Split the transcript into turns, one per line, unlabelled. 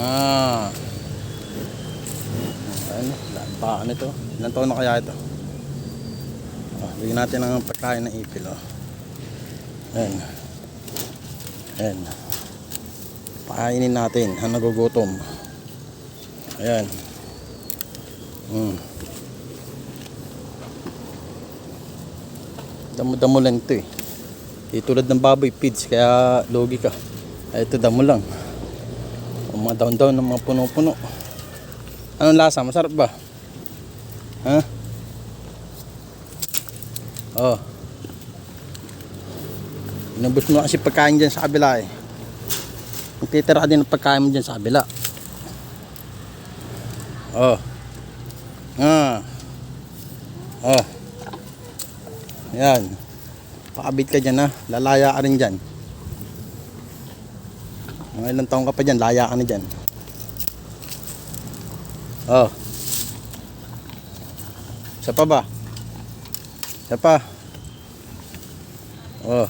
Ah. Ano? Baka nito. Ilan taon na kaya ito? Oh, bigyan natin ng pagkain ng ipil. Oh. Ayan. Ayan. Pakainin natin. Ang nagugutom. Ayan. Mm. Damo-damo lang ito eh. Di tulad ng baboy feeds kaya logi ka. Ito damo lang. Mga daon-daon ng mga puno-puno. Anong lasa? Masarap ba? Ha? Oh. Inubos mo kasi pagkain dyan sa kabila eh. Magtitira ka din ng pagkain mo dyan sa kabila. Oh. Ah. Oh. Yan. Pakabit ka dyan ha. Lalaya ka rin dyan. Mga ilang taong ka pa dyan, laya ka na dyan. Oh. Isa pa ba? Isa pa. Oh.